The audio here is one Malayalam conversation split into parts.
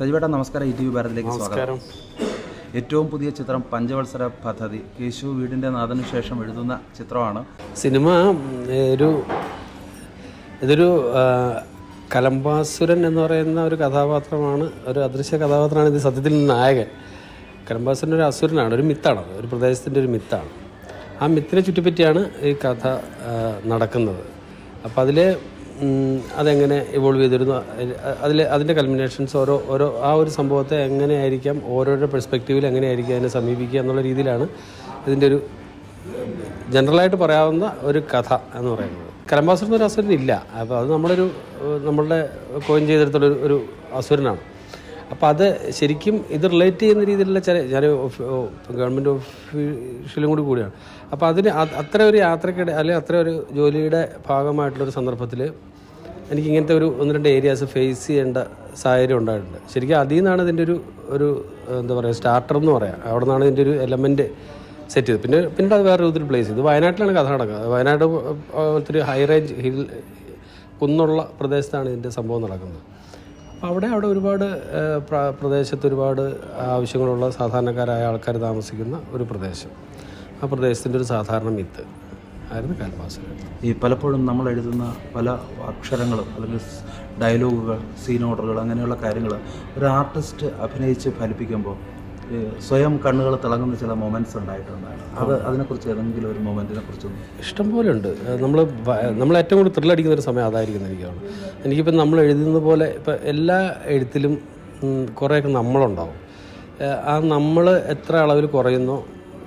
സജിവേട്ട നമസ്കാരം. ഇ ടി വി ഭാരതിലേക്ക് സ്വാഗതം. ഏറ്റവും പുതിയ ചിത്രം പഞ്ചവത്സര പദ്ധതി. കേശു വീടിന്റെ നാഥനു ശേഷം എഴുതുന്ന ചിത്രമാണ്. സിനിമ ഒരു ഇതൊരു കലംബാസുരൻ എന്ന് പറയുന്ന ഒരു കഥാപാത്രമാണ് ഒരു അദൃശ്യ കഥാപാത്രമാണ് ഇത് സത്യത്തിൽ നായകൻ. കലംബാസുരൻ ഒരു അസുരനാണ് ഒരു മിത്താണ് ഒരു പ്രദേശത്തിന്റെ ഒരു മിത്താണ്. ആ മിത്തിനെ ചുറ്റിപ്പറ്റിയാണ് ഈ കഥ നടക്കുന്നത്. അപ്പോൾ അതിൽ അതെങ്ങനെ ഇവോൾവ് ചെയ്തിരുന്നു? അതിൽ അതിന്റെ കൽമിനേഷൻസ് ഓരോ ഓരോ ആ ഒരു സംഭവത്തെ എങ്ങനെയായിരിക്കാം ഓരോരോ പെർസ്പെക്റ്റീവിൽ എങ്ങനെയായിരിക്കും അതിനെ സമീപിക്കുക എന്നുള്ള രീതിയിലാണ് ഇതിന്റെ ഒരു ജനറലായിട്ട് പറയാവുന്ന ഒരു കഥ എന്ന് പറയുന്നത്. കലംബാസുരൻ എന്നൊരു അസുരൻ ഇല്ല. അപ്പോൾ അത് നമ്മളൊരു നമ്മളുടെ കോയിൻ ചെയ്തെടുത്തുള്ള ഒരു അസുരനാണ്. അപ്പോൾ അത് ശരിക്കും ഇത് റിലേറ്റ് ചെയ്യുന്ന രീതിയിലുള്ള ചില ഞാൻ ഗവൺമെന്റ് ഓഫീഷ്യലും കൂടി കൂടിയാണ്. അപ്പോൾ അതിന് അത്ര ഒരു യാത്രക്കിടെ അല്ലെങ്കിൽ അത്ര ഒരു ജോലിയുടെ ഭാഗമായിട്ടുള്ളൊരു സന്ദർഭത്തിൽ എനിക്ക് ഇങ്ങനത്തെ ഒരു ഒന്ന് രണ്ട് ഏരിയാസ് ഫേസ് ചെയ്യേണ്ട സാഹചര്യം ഉണ്ടായിട്ടുണ്ട്. ശരിക്കും അതിൽ നിന്നാണ് ഇതിന്റെ ഒരു ഒരു എന്താ പറയുക സ്റ്റാർട്ടർ എന്ന് പറയാം. അവിടെ നിന്നാണ് ഇതിന്റെ ഒരു എലമെന്റ് സെറ്റ് ചെയ്തത്. പിന്നെ പിന്നെ അത് വേറെ രൂപത്തിൽ പ്ലേസ് ചെയ്തു. വയനാട്ടിലാണ് കഥ നടക്കുന്നത് വയനാട് ഒത്തിരി ഹൈ റേഞ്ച് ഹിൽ കുന്നുള്ള പ്രദേശത്താണ് ഇതിന്റെ സംഭവം നടക്കുന്നത്. അപ്പോൾ അവിടെ അവിടെ ഒരുപാട് പ്രദേശത്ത് ഒരുപാട് ആവശ്യങ്ങളുള്ള സാധാരണക്കാരായ ആൾക്കാർ താമസിക്കുന്ന ഒരു പ്രദേശം. ആ പ്രദേശത്തിന്റെ ഒരു സാധാരണ മിത്ത് ആയിരുന്നു കാൽമാസുരൻ ഈ പലപ്പോഴും നമ്മൾ എഴുതുന്ന പല അക്ഷരങ്ങളും അല്ലെങ്കിൽ ഡയലോഗുകൾ സീൻ ഓർഡറുകൾ അങ്ങനെയുള്ള കാര്യങ്ങൾ ഒരു ആർട്ടിസ്റ്റ് അഭിനയിച്ച് ഫലിപ്പിക്കുമ്പോൾ സ്വയം കണ്ണുകൾ തിളങ്ങുന്ന ചില മൊമെന്റ്സ് ഉണ്ടായിട്ടുണ്ടാണ് അത് അതിനെക്കുറിച്ച് ഏതെങ്കിലും ഒരു മൊമെന്റിനെ കുറിച്ചൊന്നും ഇഷ്ടംപോലെ ഉണ്ട്. നമ്മൾ നമ്മൾ ഏറ്റവും കൂടുതൽ ത്രില്ലടിക്കുന്ന ഒരു സമയം അതായിരിക്കും എനിക്കാണ് എനിക്കിപ്പോൾ നമ്മൾ എഴുതുന്ന പോലെ ഇപ്പം എല്ലാ എഴുത്തിലും കുറേയൊക്കെ നമ്മളുണ്ടാവും. ആ നമ്മൾ എത്ര അളവിൽ കുറയുന്നോ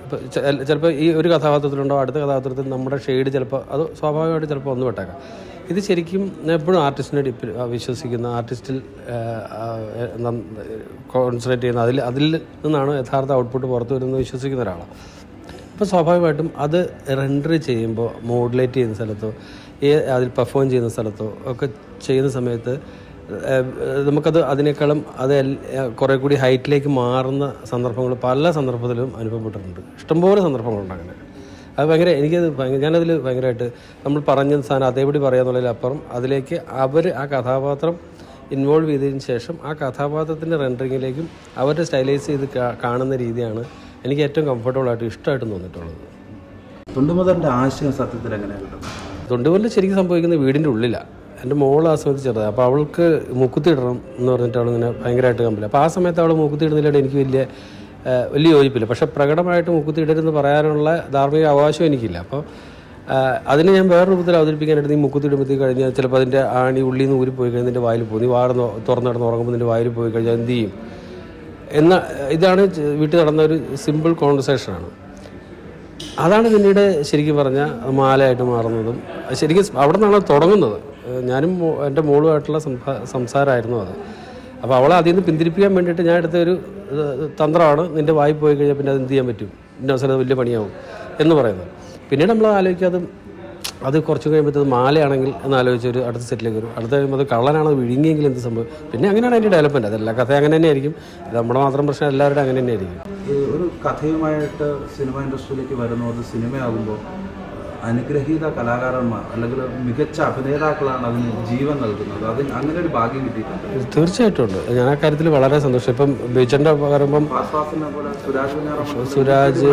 ഇപ്പം ചിലപ്പോൾ ഈ ഒരു കഥാപാത്രത്തിലുണ്ടോ അടുത്ത കഥാപാത്രത്തിൽ നമ്മുടെ ഷെയ്ഡ് ചിലപ്പോൾ അത് സ്വാഭാവികമായിട്ട് ചിലപ്പോൾ ഒന്ന് വിട്ടേക്കാം. ഇത് ശരിക്കും എപ്പോഴും ആർട്ടിസ്റ്റിനെ ഡിപ്പ് വിശ്വസിക്കുന്ന ആർട്ടിസ്റ്റിൽ കോൺസെൻട്രേറ്റ് ചെയ്യുന്ന അതിൽ അതിൽ നിന്നാണ് യഥാർത്ഥ ഔട്ട്പുട്ട് പുറത്തു വരുന്നത് വിശ്വസിക്കുന്ന ഒരാളാണ് അപ്പോൾ സ്വാഭാവികമായിട്ടും അത് റെൻഡർ ചെയ്യുമ്പോൾ മോഡുലേറ്റ് ചെയ്യുന്ന സ്ഥലത്തോ അതിൽ പെർഫോം ചെയ്യുന്ന സ്ഥലത്തോ ഒക്കെ ചെയ്യുന്ന സമയത്ത് നമുക്കത് അതിനേക്കാളും അത് കുറേ കൂടി ഹൈറ്റിലേക്ക് മാറുന്ന സന്ദർഭങ്ങൾ പല സന്ദർഭത്തിലും അനുഭവപ്പെട്ടിട്ടുണ്ട്. ഇഷ്ടംപോലെ സന്ദർഭങ്ങളുണ്ട് അങ്ങനെ. അത് ഭയങ്കര എനിക്കത് ഭയങ്കര ഞാനതിൽ ഭയങ്കരമായിട്ട് നമ്മൾ പറഞ്ഞ സാധനം അതേപടി പറയാന്നുള്ളതിലപ്പുറം അതിലേക്ക് അവർ ആ കഥാപാത്രം ഇൻവോൾവ് ചെയ്തതിന് ശേഷം ആ കഥാപാത്രത്തിന്റെ റെൻഡറിങ്ങിലേക്കും അവരുടെ സ്റ്റൈലൈസ് ചെയ്ത് കാണുന്ന രീതിയാണ് എനിക്ക് ഏറ്റവും കംഫർട്ടബിൾ ആയിട്ട് ഇഷ്ടമായിട്ട് തോന്നിയിട്ടുള്ളത്. തൊണ്ടുമുതലിന്റെ ആശയം സത്യത്തിൽ എങ്ങനെയാണ് തൊണ്ടുമുതൽ ശരിക്കും സംഭവിക്കുന്നത് വീടിന്റെ ഉള്ളിലാണ് എന്റെ മോൾ ആ സമയത്ത് ചെറുതാണ് അപ്പോൾ അവൾക്ക് മൂക്കുത്തി ഇടണം എന്ന് പറഞ്ഞിട്ട് അവളിങ്ങനെ ഭയങ്കരമായിട്ട് കമ്പില്ല അപ്പോൾ ആ സമയത്ത് അവൾ മൂക്കുത്തി ഇടുന്നതിലൂടെ എനിക്ക് വലിയ വലിയ യോജിപ്പില്ല. പക്ഷെ പ്രകടമായിട്ട് മൂക്കുത്തി ഇടരുതെന്ന് പറയാനുള്ള ധാർമ്മിക അവകാശം എനിക്കില്ല. അപ്പോൾ അതിനെ ഞാൻ വേറെ രൂപത്തിൽ അവതരിപ്പിക്കാനായിട്ട് നീ മുക്കുത്തി ഇടുമ്പോഴത്തേക്ക് കഴിഞ്ഞാൽ ചിലപ്പോൾ അതിന്റെ ആണി ഉള്ളിൽ നിന്ന് ഊരി പോയി കഴിഞ്ഞാൽ നിന്റെ വായിൽ പോകും. നീ വാർന്ന് തുറന്നു കിടന്ന് ഉറങ്ങുമ്പോൾ നിന്റെ വായിൽ പോയി കഴിഞ്ഞാൽ എന്ത് ചെയ്യും? എന്ന ഇതാണ് വീട്ടിൽ നടന്ന ഒരു സിമ്പിൾ കോൺവെർസേഷനാണ് അതാണ് പിന്നീട് ശരിക്കും പറഞ്ഞാൽ മാലയായിട്ട് മാറുന്നതും ശരിക്കും അവിടെ നിന്നാണ് തുടങ്ങുന്നത്. ഞാനും എന്റെ മോളുമായിട്ടുള്ള സംസാ- സംസാരമായിരുന്നു അത്. അപ്പോൾ അവളെ അതിൽ നിന്ന് പിന്തിരിപ്പിക്കാൻ വേണ്ടിയിട്ട് ഞാൻ എടുത്ത ഒരു തന്ത്രമാണ് നിന്റെ വായി പോയി കഴിഞ്ഞാൽ പിന്നെ അത് എന്ത് ചെയ്യാൻ പറ്റും? ഇന്ന അവസരം വലിയ പണിയാവും എന്ന് പറയുന്നത്. പിന്നീട് നമ്മൾ ആലോചിക്കാതെ അത് കുറച്ച് കഴിയുമ്പോഴത്തേത് മാലയാണെങ്കിൽ എന്ന് ആലോചിച്ച് ഒരു അടുത്ത സെറ്റിലേക്ക് വരും. അടുത്ത കഴിയുമ്പോൾ അത് കള്ളനാണ് വിഴുങ്ങിയെങ്കിൽ എന്ത് സംഭവം? പിന്നെ അങ്ങനെയാണ് അതിന്റെ ഡെവലപ്മെന്റ് അതെല്ലാ കഥ അങ്ങനെ തന്നെ ആയിരിക്കും ഇത് നമ്മുടെ മാത്രം പ്രശ്നം എല്ലാവരുടെയും അങ്ങനെ തന്നെ ആയിരിക്കും ഒരു കഥയുമായിട്ട് സിനിമ ഇൻഡസ്ട്രിയിലേക്ക് വരുന്നു. അത് സിനിമയാകുമ്പോൾ അനുഗ്രഹീത കലാകാരന്മാർ അല്ലെങ്കിൽ മികച്ച അഭിനേതാക്കളാണ് അതിന് ജീവൻ നൽകുന്നത്. അതിന് അങ്ങനെ ഒരു ഭാഗ്യം കിട്ടിയിട്ടുണ്ട്. തീർച്ചയായിട്ടും ഉണ്ട്. ഞാൻ ആ കാര്യത്തിൽ വളരെ സന്തോഷം. ഇപ്പം ബിജന്റെ പറയുമ്പം സുരാജ്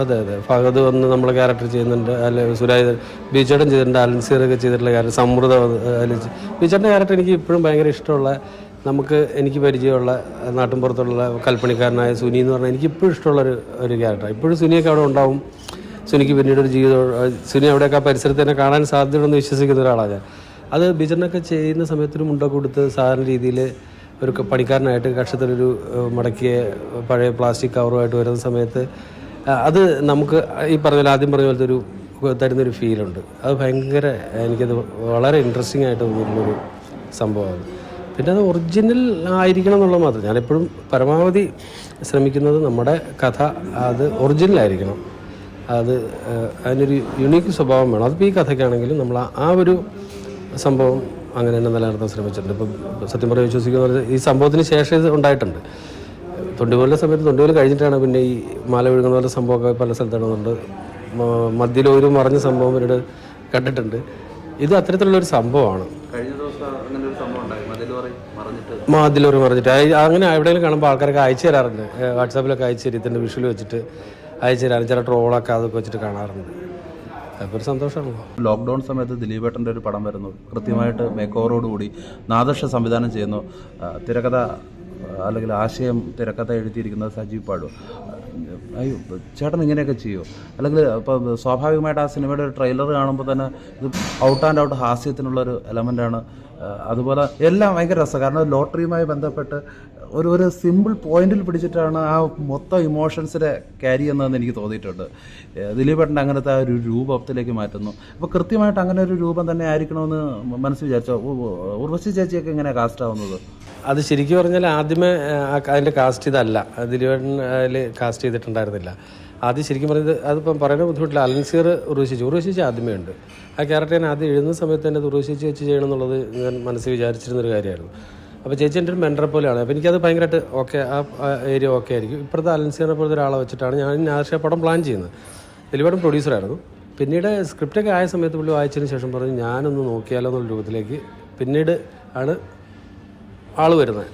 അതെ അതെ. ഫഹദ് വന്ന് നമ്മൾ ക്യാരക്ടർ ചെയ്യുന്നുണ്ട്. അല്ലെ സുരാജ് ബിജേട്ടൻ ചെയ്തിട്ടുണ്ട്. അലൻസീറൊക്കെ ചെയ്തിട്ടുള്ള കാര്യം സമൃദ്ധ അലിച്ച് ബിജേട്ടന്റെ ക്യാരക്ടർ എനിക്ക് ഇപ്പോഴും ഭയങ്കര ഇഷ്ടമുള്ള നമുക്ക് എനിക്ക് പരിചയമുള്ള നാട്ടിൻപുറത്തുള്ള കൽപ്പണിക്കാരനായ സുനി എന്ന് പറഞ്ഞാൽ എനിക്ക് ഇപ്പോഴും ഇഷ്ടമുള്ള ഒരു ഒരു ക്യാരക്ടർ ഇപ്പോഴും സുനിയൊക്കെ അവിടെ ഉണ്ടാവും. സുനിക്ക് പിന്നീട് ഒരു ജീവിതം സുനി അവിടെയൊക്കെ ആ പരിസരത്ത് തന്നെ കാണാൻ സാധ്യതയുണ്ടെന്ന് വിശ്വസിക്കുന്ന ഒരാളാണ് ഞാൻ. അത് ബിജറിനൊക്കെ ചെയ്യുന്ന സമയത്തൊരു മുണ്ട കൊടുത്ത് സാധാരണ രീതിയിൽ ഒരു പണിക്കാരനായിട്ട് കക്ഷത്തിലൊരു മടക്കിയ പഴയ പ്ലാസ്റ്റിക് കവറുമായിട്ട് വരുന്ന സമയത്ത് അത് നമുക്ക് ഈ പറഞ്ഞ ആദ്യം പറഞ്ഞ പോലത്തെ ഒരു തരുന്നൊരു ഫീലുണ്ട് അത് ഭയങ്കര എനിക്കത് വളരെ ഇൻട്രസ്റ്റിംഗ് ആയിട്ട് തോന്നിയിട്ടുള്ളൊരു സംഭവമാണ്. പിന്നെ അത് ഒറിജിനൽ ആയിരിക്കണം എന്നുള്ളത് മാത്രം. ഞാനെപ്പോഴും പരമാവധി ശ്രമിക്കുന്നത് നമ്മുടെ കഥ അത് ഒറിജിനൽ ആയിരിക്കണം. അത് അതിനൊരു യുണീക്ക് സ്വഭാവം വേണം. അതിപ്പോൾ ഈ കഥയ്ക്കാണെങ്കിലും നമ്മൾ ആ- ഒരു സംഭവം അങ്ങനെ തന്നെ നിലനിർത്താൻ ശ്രമിച്ചിട്ടുണ്ട്. ഇപ്പം സത്യം പറഞ്ഞ് വിശ്വസിക്കുന്ന ഈ സംഭവത്തിന് ശേഷം ഇത് ഉണ്ടായിട്ടുണ്ട്. തൊണ്ടുപോലെ സമയത്ത് തൊണ്ടുപോലെ കഴിഞ്ഞിട്ടാണ് പിന്നെ ഈ മാല വിഴുങ്ങുന്ന പോലെ സംഭവമൊക്കെ പല സ്ഥലത്ത് നടന്നുണ്ട് മധ്യയിലൊരു മറിഞ്ഞ സംഭവം ഇവരുടെ കണ്ടിട്ടുണ്ട്. ഇത് അത്തരത്തിലുള്ളൊരു സംഭവമാണ്. മറിഞ്ഞിട്ട് മാതിലൊരു പറഞ്ഞിട്ട് അങ്ങനെ എവിടെയെങ്കിലും കാണുമ്പോൾ ആൾക്കാരൊക്കെ അയച്ചു തരാറുണ്ട്. വാട്സാപ്പിലൊക്കെ അയച്ചു തരും. ഇതിന്റെ വിഷ്വൽ വെച്ചിട്ട്. അയച്ചു തരാറുണ്ട് ചില ട്രോളൊക്കെ അതൊക്കെ വെച്ചിട്ട് കാണാറുണ്ട്. അപ്പോൾ ഒരു സന്തോഷമാണല്ലോ ലോക്ക്ഡൗൺ സമയത്ത് ദിലീപേട്ടന്റെ ഒരു പടം വരുന്നു. കൃത്യമായിട്ട് മേക്കോവറോടുകൂടി നാദർഷ സംവിധാനം ചെയ്യുന്നു. തിരക്കഥ അല്ലെങ്കിൽ ആശയം തിരക്കഥ എഴുതിയിരിക്കുന്നത് സജീവ് പാടു അയ്യോ ചേട്ടൻ ഇങ്ങനെയൊക്കെ ചെയ്യുമോ അല്ലെങ്കിൽ ഇപ്പം സ്വാഭാവികമായിട്ട് ആ സിനിമയുടെ ഒരു ട്രെയിലർ കാണുമ്പോൾ തന്നെ ഇത് ഔട്ട് ആൻഡ് ഔട്ട് ഹാസ്യത്തിനുള്ളൊരു എലമെന്റാണ് അതുപോലെ എല്ലാം ഭയങ്കര രസമാണ്. കാരണം ലോട്ടറിയുമായി ബന്ധപ്പെട്ട് ഒരു ഒരു സിമ്പിൾ പോയിന്റിൽ പിടിച്ചിട്ടാണ് ആ മൊത്തം ഇമോഷൻസിനെ ക്യാരി ചെയ്യുന്നതെന്ന് എനിക്ക് തോന്നിയിട്ടുണ്ട്. ദിലീപ് ദിലീപേട്ടന്റെ അങ്ങനത്തെ ആ ഒരു രൂപത്തിലേക്ക് മാറ്റുന്നു. അപ്പോൾ കൃത്യമായിട്ട് അങ്ങനെ ഒരു രൂപം തന്നെ ആയിരിക്കണമെന്ന് മനസ്സിൽ വിചാരിച്ചോ? ഉർവശി ചേച്ചിയൊക്കെ എങ്ങനെയാണ് കാസ്റ്റ് ആവുന്നത്? അത് ശരിക്കും പറഞ്ഞാൽ ആദ്യമേ അതിന്റെ കാസ്റ്റ് ഇതല്ല. ദിലീപേട്ടനിൽ കാസ്റ്റ് ചെയ്തിട്ടുണ്ടായിരുന്നില്ല. ആദ്യം ശരിക്കും പറഞ്ഞത് അതിപ്പം പറയുന്ന ബുദ്ധിമുട്ടില്ല. അലൻസീർ ഉർവശിച്ച് ഉർവശിച്ച് ആദ്യമേ ഉണ്ട്. ആ ക്യാരക്ടർ ഞാൻ ആദ്യം എഴുതുന്ന സമയത്ത് തന്നെ ഉർവശിച്ച് വെച്ച് ചെയ്യണം എന്നുള്ളത് ഞാൻ മനസ്സിൽ വിചാരിച്ചിരുന്നൊരു കാര്യമായിരുന്നു. അപ്പോൾ ചേച്ചി എന്റെ ഒരു മെന്റർ പോലെയാണ്. അപ്പോൾ എനിക്കത് ഭയങ്കരമായിട്ട് ഓക്കെ ആ ഏരിയ ഓക്കെ ആയിരിക്കും. ഇപ്പോഴത്തെ അലൻസിയറിനെ പോലത്തെ ഒരാളെ വെച്ചിട്ടാണ് ഞാൻ നാഷ പടം പ്ലാൻ ചെയ്യുന്നത്. ദിലീപടം പ്രൊഡ്യൂസറായിരുന്നു പിന്നീട് സ്ക്രിപ്റ്റൊക്കെ ആയ സമയത്ത് പുള്ളി വായിച്ചതിന് ശേഷം പറഞ്ഞു ഞാനൊന്ന് നോക്കിയാലോ എന്നുള്ള രൂപത്തിലേക്ക് പിന്നീട് ആണ് ആൾ വരുന്നത്.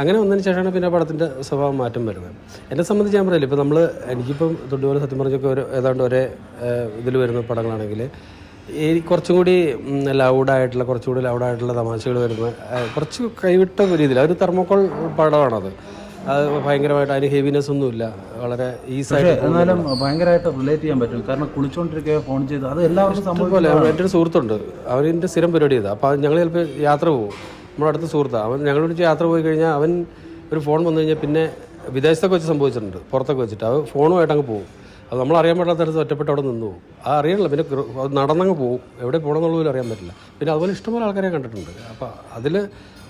അങ്ങനെ വന്നതിന് ശേഷമാണ് പിന്നെ പടത്തിന്റെ സ്വഭാവം മാറ്റം വരുന്നത്. എന്നെ സംബന്ധിച്ച് ഞാൻ പറയില്ല. ഇപ്പോൾ നമ്മൾ എനിക്കിപ്പം തൊട്ടുപോലെ സത്യം പറഞ്ഞൊക്കെ ഒരു ഏതാണ്ട് ഒരേ ഇതിൽ വരുന്ന പടങ്ങളാണെങ്കിൽ കുറച്ചും കൂടി ലൗഡായിട്ടുള്ള കുറച്ചും കൂടി ലൗഡായിട്ടുള്ള തമാശകൾ വരുന്ന കുറച്ച് കൈവിട്ട രീതിയിൽ ഒരു തെർമോക്കോൾ പടമാണത്. അത് ഭയങ്കരമായിട്ട് അതിന് ഹെവിനെസ് ഒന്നുമില്ല. വളരെ ഈസായിട്ട് എന്നാലും ഭയങ്കരമായിട്ട് റിലേറ്റ് ചെയ്യാൻ പറ്റും. കാരണം കുളിച്ചുകൊണ്ടിരിക്കുകയോ ഫോൺ ചെയ്ത് അത് എല്ലാവർക്കും പോലെ എന്റെ ഒരു സുഹൃത്തുണ്ട്. അവന്റെ സ്ഥിരം പരിപാടി ചെയ്താൽ അപ്പോൾ ഞങ്ങൾ ചിലപ്പോൾ യാത്ര പോകും. നമ്മുടെ അടുത്ത സുഹൃത്താണ് അവൻ ഞങ്ങളോട് യാത്ര പോയി കഴിഞ്ഞാൽ അവൻ ഒരു ഫോൺ വന്നു കഴിഞ്ഞാൽ പിന്നെ വിദേശത്തൊക്കെ വെച്ച് സംഭവിച്ചിട്ടുണ്ട്. പുറത്തൊക്കെ വെച്ചിട്ട്. അത് ഫോണുമായിട്ട് അങ്ങ് പോകും. അത് നമ്മൾ അറിയാൻ പറ്റാത്ത തരത്തിൽ ഒറ്റപ്പെട്ട് അവിടെ നിന്ന് പോകും. ആ അറിയണില്ല പിന്നെ നടന്നങ്ങ് പോകും. എവിടെ പോകണമെന്നുള്ള പോലും അറിയാൻ പറ്റില്ല. പിന്നെ അതുപോലെ ഇഷ്ടംപോലെ ആൾക്കാരെ കണ്ടിട്ടുണ്ട്. അപ്പോൾ അതിൽ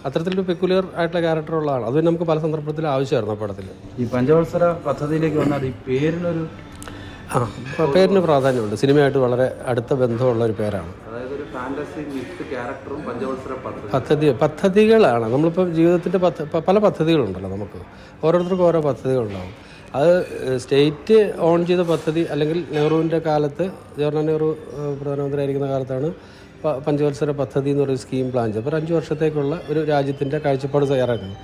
അത്തരത്തിലൊരു പെക്കുലർ ആയിട്ടുള്ള ക്യാരക്ടർ ഉള്ളതാണ്. അത് നമുക്ക് പല സന്ദർഭത്തിൽ ആവശ്യമായിരുന്നു ആ പടത്തിൽ ഈ പഞ്ചവത്സര പദ്ധതിയിലേക്ക് വന്നാൽ ഈ പേരിനൊരു ആ പേരിന് പ്രാധാന്യമുണ്ട്. സിനിമയായിട്ട് വളരെ അടുത്ത ബന്ധമുള്ള ഒരു പേരാണ്. പദ്ധതി പദ്ധതി പദ്ധതികളാണ്. നമ്മളിപ്പോൾ ജീവിതത്തിന്റെ പദ്ധ പല പദ്ധതികളുണ്ടല്ലോ നമുക്ക്. ഓരോരുത്തർക്കും ഓരോ പദ്ധതികളുണ്ടാവും. അത് സ്റ്റേറ്റ് ഓൺ ചെയ്ത പദ്ധതി അല്ലെങ്കിൽ നെഹ്റുവിന്റെ കാലത്ത് ജവഹർലാൽ നെഹ്റു ഏഹ്, പ്രധാനമന്ത്രി ആയിരിക്കുന്ന കാലത്താണ് പഞ്ചവത്സര പദ്ധതി എന്ന് പറയുന്ന സ്കീം പ്ലാൻ ചെയ്തത്. അപ്പോൾ അഞ്ച് വർഷത്തേക്കുള്ള ഒരു രാജ്യത്തിന്റെ കാഴ്ചപ്പാട് തയ്യാറാക്കുന്നത്.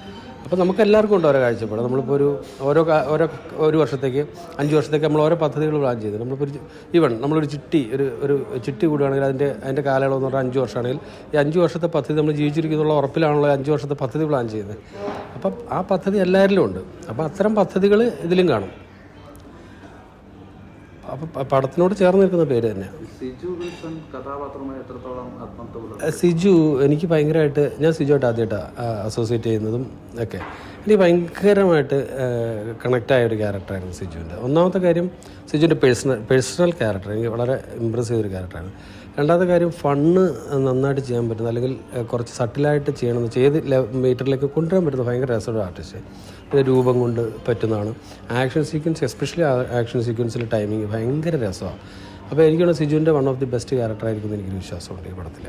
അപ്പോൾ നമുക്ക് എല്ലാവർക്കും ഉണ്ട് ഓരോ കാഴ്ചപ്പാട്. നമ്മളിപ്പോൾ ഒരു ഓരോ ഓരോ ഒരു വർഷത്തേക്ക് അഞ്ച് വർഷത്തേക്ക് നമ്മൾ ഓരോ പദ്ധതികൾ പ്ലാൻ ചെയ്തു. നമ്മളിപ്പോൾ ഒരു ഈവൺ നമ്മളൊരു ചിട്ടി ഒരു ഒരു ചിട്ടി കൂടുകയാണെങ്കിൽ അതിന്റെ അതിന്റെ കാലയളവ് എന്ന് പറഞ്ഞാൽ അഞ്ച് വർഷമാണെങ്കിൽ ഈ അഞ്ച് വർഷത്തെ പദ്ധതി നമ്മൾ ജീവിച്ചിരിക്കുന്നുള്ള ഉറപ്പിലാണല്ലോ അഞ്ച് വർഷത്തെ പദ്ധതി പ്ലാൻ ചെയ്യുന്നത് അപ്പം ആ പദ്ധതി എല്ലാവരിലും ഉണ്ട്. അപ്പോൾ അത്തരം പദ്ധതികൾ ഇതിലും കാണും. അപ്പം പടത്തിനോട് ചേർന്ന് നിൽക്കുന്ന പേര് തന്നെയാണ് സിജു എനിക്ക് ഭയങ്കരമായിട്ട് ഞാൻ സിജുവായിട്ട് ആദ്യമായിട്ടാണ് അസോസിയേറ്റ് ചെയ്യുന്നതും ഒക്കെ. എനിക്ക് ഭയങ്കരമായിട്ട് കണക്റ്റായ ഒരു ക്യാരക്ടറായിരുന്നു സിജുവിന്റെ. ഒന്നാമത്തെ കാര്യം സിജുവിന്റെ പേഴ്സണൽ പേഴ്സണൽ ക്യാരക്ടർ എനിക്ക് വളരെ ഇമ്പ്രസ് ചെയ്തൊരു ക്യാരക്ടറാണ് രണ്ടാമത്തെ കാര്യം ഫണ്ണ് നന്നായിട്ട് ചെയ്യാൻ പറ്റുന്ന അല്ലെങ്കിൽ കുറച്ച് സട്ടിലായിട്ട് ചെയ്യണമെന്ന് വെച്ചാൽ ഏത് മീറ്ററിലേക്ക് കൊണ്ടുവരാൻ പറ്റുന്ന ഭയങ്കര രസമുള്ള ആർട്ടിസ്റ്റ്. പിന്നെ രൂപം കൊണ്ട് പറ്റുന്നതാണ്. ആക്ഷൻ സീക്വൻസ് എസ്പെഷ്യലി ആക്ഷൻ സീക്വൻസിലെ ടൈമിങ് ഭയങ്കര രസമാണ് അപ്പോൾ എനിക്കാണ് സിജുവിന്റെ one of the best character എനിക്ക് വിശ്വാസമുണ്ട് ഈ പടത്തിൽ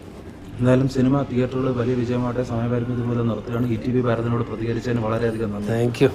എന്തായാലും സിനിമ തിയേറ്ററുകൾ വലിയ വിജയമാകട്ടെ. സമയപരിമിതി മൂലം നിർത്തുകയാണ്. ഇ ടി വി ഭാരതിനോട് പ്രതികരിച്ചതിന് വളരെയധികം നന്ദി. Thank you.